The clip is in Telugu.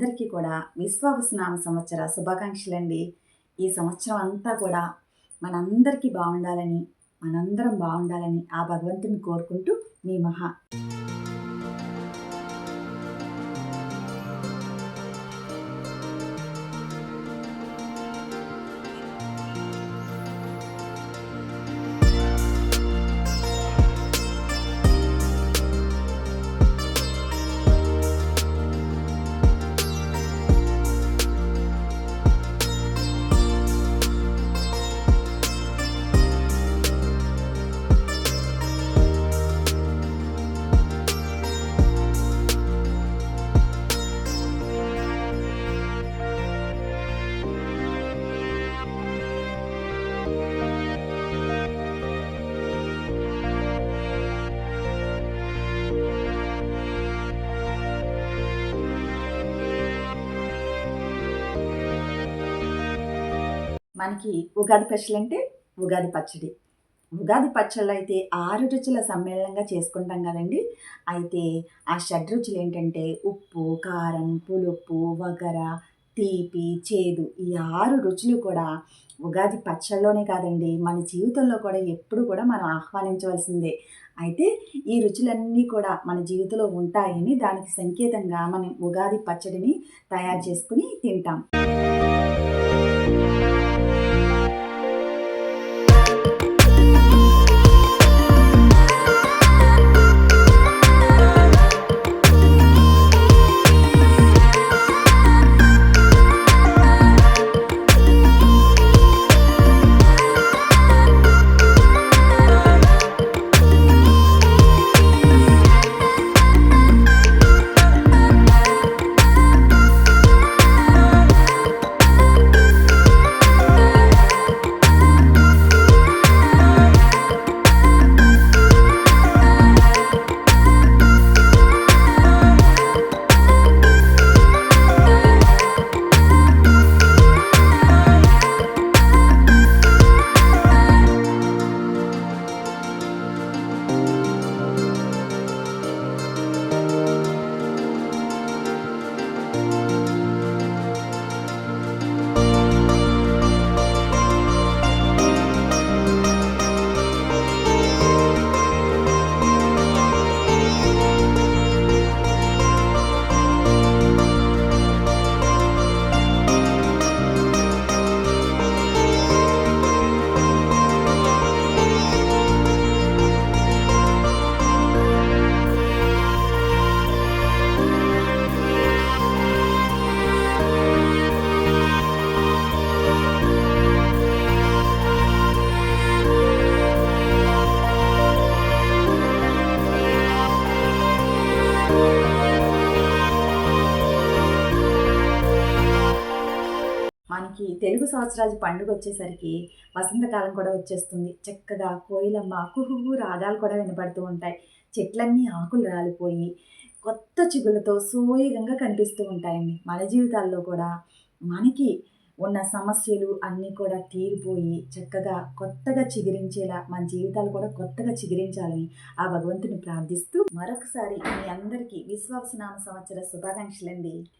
అందరికీ కూడా విశ్వావసనామ సంవత్సర శుభాకాంక్షలండి. ఈ సంవత్సరం అంతా కూడా మనందరికీ బాగుండాలని మనందరం బాగుండాలని ఆ భగవంతుని కోరుకుంటూ మీ మహా మనకి ఉగాది స్పెషల్ అంటే ఉగాది పచ్చడి. ఉగాది పచ్చళ్ళు అయితే ఆరు రుచుల సమ్మేళనంగా చేసుకుంటాం కదండి. అయితే ఆ షడ్ రుచులు ఏంటంటే ఉప్పు కారం పులుపు వగర తీపి చేదు ఈ ఆరు రుచులు కూడా ఉగాది పచ్చళ్ళలోనే కాదండి మన జీవితంలో కూడా ఎప్పుడు కూడా మనం ఆహ్వానించవలసిందే. అయితే ఈ రుచులన్నీ కూడా మన జీవితంలో ఉంటాయని దానికి సంకేతంగా మనం ఉగాది పచ్చడిని తయారు చేసుకుని తింటాం. Música మనకి తెలుగు సంవత్సరాది పండుగ వచ్చేసరికి వసంతకాలం కూడా వచ్చేస్తుంది. చక్కగా కోయిలమ్మ కుహు రాగాలు కూడా వినపడుతూ ఉంటాయి. చెట్లన్నీ ఆకులు రాలిపోయి కొత్త చిగులతో సోయగంగా కనిపిస్తూ ఉంటాయండి. మన జీవితాల్లో కూడా మనకి ఉన్న సమస్యలు అన్నీ కూడా తీరిపోయి చక్కగా కొత్తగా చిగురించేలా మన జీవితాలు కూడా కొత్తగా చిగురించాలని ఆ భగవంతుని ప్రార్థిస్తూ మరొకసారి మీ అందరికీ విశ్వాసనామ సంవత్సర శుభాకాంక్షలండి.